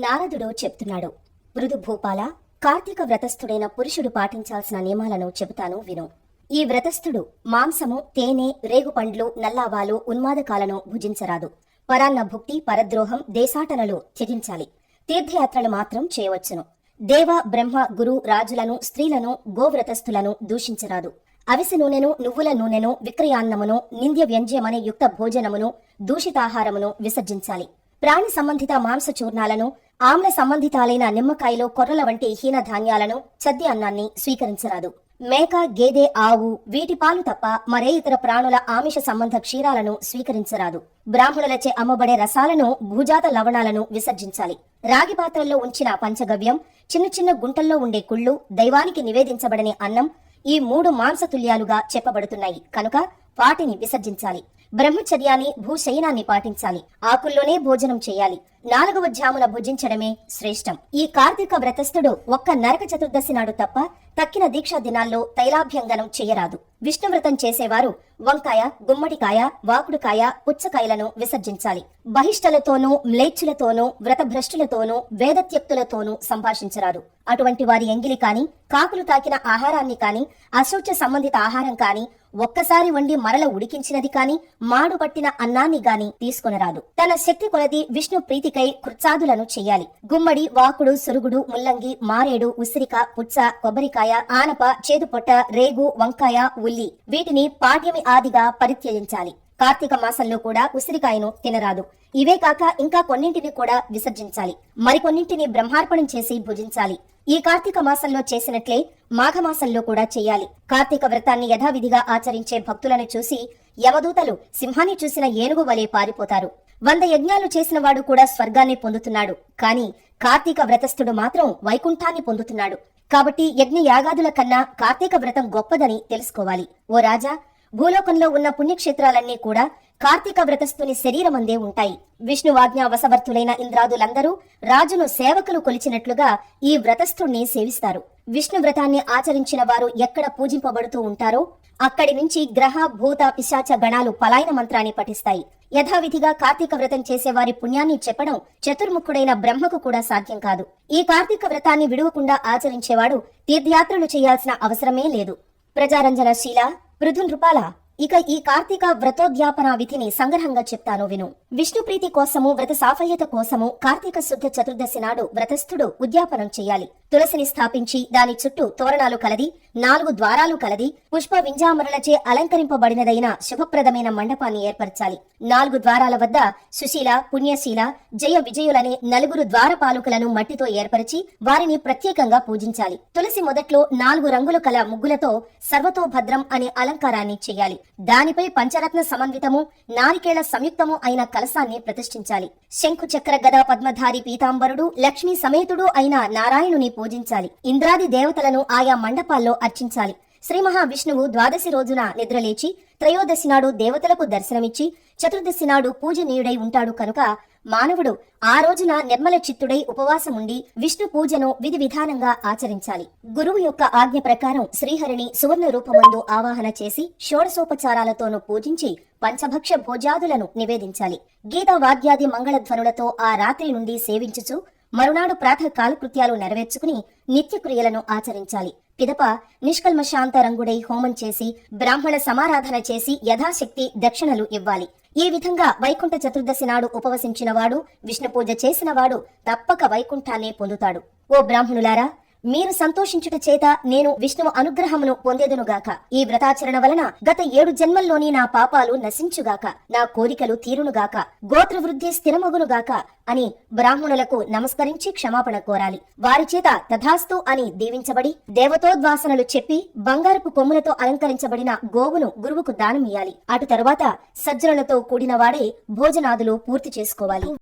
నారదుడు చెప్తున్నాడు. మృదుభూపాల కార్తీక వ్రతస్థుడైన పురుషుడు పాటించాల్సిన నియమాలను చెబుతాను విను. ఈ వ్రతస్థుడు మాంసము తేనె రేగుపండ్లు నల్లావాలు ఉన్మాదకాలను భుజించరాదు. పరాన్న భుక్తి పరద్రోహం దేశాటనలు త్యజించాలి. తీర్థయాత్రలు మాత్రం చేయవచ్చును. దేవ బ్రహ్మ గురు రాజులను స్త్రీలను గోవ్రతస్థులను దూషించరాదు. అవిసె నూనెను నువ్వుల నూనెను విక్రయాన్నమును నింద్య వ్యంజ్యమనే యుక్త భోజనమును దూషితాహారమును విసర్జించాలి. ప్రాణి సంబంధిత మాంస చూర్ణాలను ఆమ్ల సంబంధితాలైన నిమ్మకాయలో కొర్రల వంటి హీన ధాన్యాలను చద్ది అన్నాన్ని స్వీకరించరాదు. మేక గేదె ఆవు వీటి పాలు తప్ప మరే ఇతర ప్రాణుల ఆమిష సంబంధ క్షీరాలను స్వీకరించరాదు. బ్రాహ్మణులచే అమ్మబడే రసాలను భూజాత లవణాలను విసర్జించాలి. రాగి పాత్రల్లో ఉంచిన పంచగవ్యం చిన్న చిన్న గుంటల్లో ఉండే కుళ్ళు దైవానికి నివేదించబడని అన్నం ఈ మూడు మాంసతుల్యాలుగా చెప్పబడుతున్నాయి. కనుక వాటిని విసర్జించాలి. బ్రహ్మచర్యాన్ని భూశయనాన్ని పాటించాలి. ఆకుల్లోనే భోజనం చేయాలి. నాలుగవ జామున భుజించడమే శ్రేష్టం. ఈ కార్తీక వ్రతస్థుడు ఒక్క నరక చతుర్దశి నాడు తప్ప తక్కిన దీక్షా దినాల్లో తైలాభ్యంగనం చేయరాదు. విష్ణువ్రతం చేసేవారు వంకాయ గుమ్మడికాయ వాకుడుకాయ పుచ్చకాయలను విసర్జించాలి. బహిష్టలతోనూ మ్లేచ్చులతోనూ వ్రతభ్రష్టులతోనూ వేదత్యక్తులతోనూ సంభాషించరాదు. అటువంటి వారి ఎంగిలి కాని కాకులు తాకిన ఆహారాన్ని కాని అశౌచ సంబంధిత ఆహారం కాని ఒక్కసారి వండి మరల ఉడికించినది కాని మాడు పట్టిన అన్నాన్ని గాని తీసుకొనరాదు తన శక్తి కొలది విష్ణు ప్రీతికై కృత్సాదులను చెయ్యాలి గుమ్మడి వాకుడు సురుగుడు ముల్లంగి మారేడు ఉసిరిక పుచ్చ కొబ్బరికాయ ఆనప చేదుపొట్ట రేగు వంకాయ ఉల్లి వీటిని పాడ్యమి ఆదిగా పరిత్యజించాలి. కార్తీక మాసంలో కూడా ఉసిరికాయను తినరాదు. ఇవే కాక ఇంకా కొన్నింటిని కూడా విసర్జించాలి. మరికొన్నింటిని బ్రహ్మార్పణం చేసి భుజించాలి. ఈ కార్తీక మాసంలో చేసినట్లే మాఘమాసంలో కూడా చేయాలి. కార్తీక వ్రతాన్ని యథావిధిగా ఆచరించే భక్తులను చూసి యమదూతలు సింహాన్ని చూసిన ఏనుగు వలె పారిపోతారు. వంద యజ్ఞాలు చేసిన వాడు కూడా స్వర్గాన్ని పొందుతున్నాడు. కాని కార్తీక వ్రతస్థుడు మాత్రం వైకుంఠాన్ని పొందుతున్నాడు. కాబట్టి యజ్ఞ యాగాదుల కన్నా కార్తీక వ్రతం గొప్పదని తెలుసుకోవాలి. ఓ రాజా భూలోకంలో ఉన్న పుణ్యక్షేత్రాలన్నీ కూడా కార్తీక వ్రతస్థుని శరీరమందే ఉంటాయి. విష్ణువాజ్ఞా వశవర్తులైన ఇంద్రాదులందరూ రాజును సేవకులు కొలిచినట్లుగా ఈ వ్రతస్థుణ్ణి సేవిస్తారు. విష్ణు వ్రతాన్ని ఆచరించిన వారు ఎక్కడ పూజింపబడుతూ ఉంటారో అక్కడి నుంచి గ్రహ భూత పిశాచ గణాలు పలాయన మంత్రాన్ని పఠిస్తాయి. యథావిధిగా కార్తీక వ్రతం చేసేవారి పుణ్యాన్ని చెప్పడం చతుర్ముఖుడైన బ్రహ్మకు కూడా సాధ్యం కాదు. ఈ కార్తీక వ్రతాన్ని విడువకుండా ఆచరించేవాడు తీర్థయాత్రలు చేయాల్సిన అవసరమే లేదు. ప్రజారంజన శీల పృథున్ రూపాల ఇక ఈ కార్తీక వ్రతోద్యాపన విధిని సంగ్రహంగా చెప్తాను విను. విష్ణు ప్రీతి కోసము వ్రత సాఫల్యత కోసము కార్తీక శుద్ధ చతుర్దశి నాడు వ్రతస్థుడు ఉద్యాపనం చేయాలి. తులసిని స్థాపించి దాని చుట్టూ తోరణాలు కలది నాలుగు ద్వారాలు కలది పుష్ప వింజామరులచే అలంకరింపబడినదైన శుభప్రదమైన మండపాన్ని ఏర్పరచాలి. నాలుగు ద్వారాల వద్ద సుశీల పుణ్యశీల జయ విజయులనే నలుగురు ద్వారపాలకులను మట్టితో ఏర్పరిచి వారిని ప్రత్యేకంగా పూజించాలి. తులసి మొదట్లో నాలుగు రంగులు కల ముగ్గులతో సర్వతోభద్రం అనే అలంకారాన్ని చేయాలి. దానిపై పంచరత్న సమన్వితము నారికేళ సంయుక్తము అయిన కలసాన్ని ప్రతిష్ఠించాలి. శంఖు చక్ర గద పద్మధారి పీతాంబరుడు లక్ష్మీ సమేతుడు అయిన నారాయణుని పూజించాలి. ఇంద్రాది దేవతలను ఆయా మండపాల్లో అర్చించాలి. శ్రీ మహావిష్ణువు ద్వాదశి రోజున నిద్రలేచి త్రయోదశి నాడు దేవతలకు దర్శనమిచ్చి చతుర్దశి నాడు పూజనీయుడై ఉంటాడు కనుక మానవుడు ఆ రోజున నిర్మల చిత్తుడై ఉపవాసం ఉండి విష్ణు పూజను విధి విధానంగా ఆచరించాలి. గురువు యొక్క ఆజ్ఞ ప్రకారం శ్రీహరిని సువర్ణ రూపమందు ఆవాహన చేసి షోడసోపచారాలతోనూ పూజించి పంచభక్ష భోజాదులను నివేదించాలి. గీతా వాద్యాది మంగళధ్వనులతో ఆ రాత్రి నుండి సేవించుచు మరునాడు ప్రాతః కాలకృత్యాలు నెరవేర్చుకుని నిత్యక్రియలను ఆచరించాలి. పిదప నిష్కల్మశాంత రంగుడై హోమం చేసి బ్రాహ్మణ సమారాధన చేసి యథాశక్తి దక్షిణలు ఇవ్వాలి. ఈ విధంగా వైకుంఠ చతుర్దశి నాడు ఉపవసించిన వాడు విష్ణు పూజ చేసిన వాడు తప్పక వైకుంఠాన్నే పొందుతాడు. ఓ బ్రాహ్మణులారా మీరు సంతోషించుట చేత నేను విష్ణువు అనుగ్రహమును పొందేదునుగాక ఈ వ్రతాచరణ వలన గత ఏడు జన్మల్లోని నా పాపాలు నశించుగాక. నా కోరికలు తీరునుగాక గోత్ర వృద్ధి స్థిరమగునుగాక అని బ్రాహ్మణులకు నమస్కరించి క్షమాపణ కోరాలి. వారి చేత తథాస్తు అని దీవించబడి దేవతోద్వాసనలు చెప్పి బంగారపు కొమ్ములతో అలంకరించబడిన గోవును గురువుకు దానమియ్యాలి. అటు తరువాత సజ్జనులతో కూడిన వాడే భోజనాదులు పూర్తి చేసుకోవాలి.